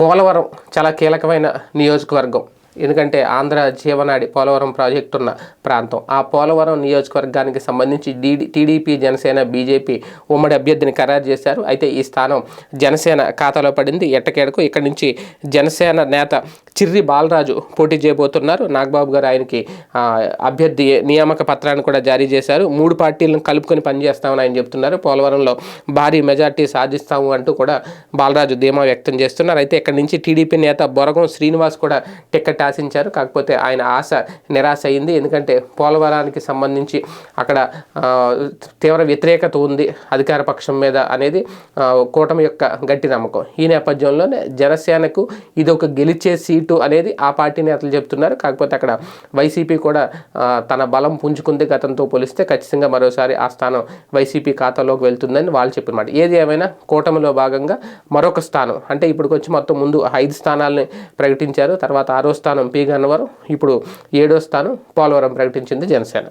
పోలవరం చాలా కీలకమైన నియోజకవర్గం. ఎందుకంటే ఆంధ్ర జీవనాడి పోలవరం ప్రాజెక్టు ఉన్న ప్రాంతం. ఆ పోలవరం నియోజకవర్గానికి సంబంధించి డీడీ టీడీపీ జనసేన బీజేపీ ఉమ్మడి అభ్యర్థిని ఖరారు చేశారు. అయితే ఈ స్థానం జనసేన ఖాతాలో పడింది. ఎట్టకేడకు ఇక్కడి నుంచి జనసేన నేత చిర్రి బాలరాజు పోటీ చేయబోతున్నారు. నాగబాబు గారు ఆయనకి అభ్యర్థి నియామక పత్రాన్ని కూడా జారీ చేశారు. మూడు పార్టీలను కలుపుకొని పనిచేస్తామని ఆయన చెప్తున్నారు. పోలవరంలో భారీ మెజార్టీ సాధిస్తాము అంటూ కూడా బాలరాజు ధీమా వ్యక్తం చేస్తున్నారు. అయితే ఇక్కడ నుంచి టీడీపీ నేత బొరగం శ్రీనివాస్ కూడా టిక్కెట్ ఆశించారు. కాకపోతే ఆయన ఆశ నిరాశ అయింది. ఎందుకంటే పోలవరానికి సంబంధించి అక్కడ తీవ్ర వ్యతిరేకత ఉంది అధికార పక్షం మీద అనేది కూటమి యొక్క గట్టి నమ్మకం. ఈ నేపథ్యంలోనే జనసేనకు ఇది ఒక గెలిచే సీట్ అనేది ఆ పార్టీ నేతలు చెప్తున్నారు. కాకపోతే అక్కడ వైసీపీ కూడా తన బలం పుంజుకుంది గతంతో పోలిస్తే ఖచ్చితంగా మరోసారి ఆ స్థానం వైసీపీ ఖాతాలోకి వెళ్తుందని వాళ్ళు చెప్పినమాట. ఏది ఏమైనా కూటమిలో భాగంగా మరొక స్థానం. అంటే ఇప్పుడు వచ్చి మొత్తం ముందు ఐదు స్థానాలని ప్రకటించారు. తర్వాత ఆరో స్థానం పి గన్నవరం ఇప్పుడు ఏడో స్థానం పోలవరం ప్రకటించింది జనసేన.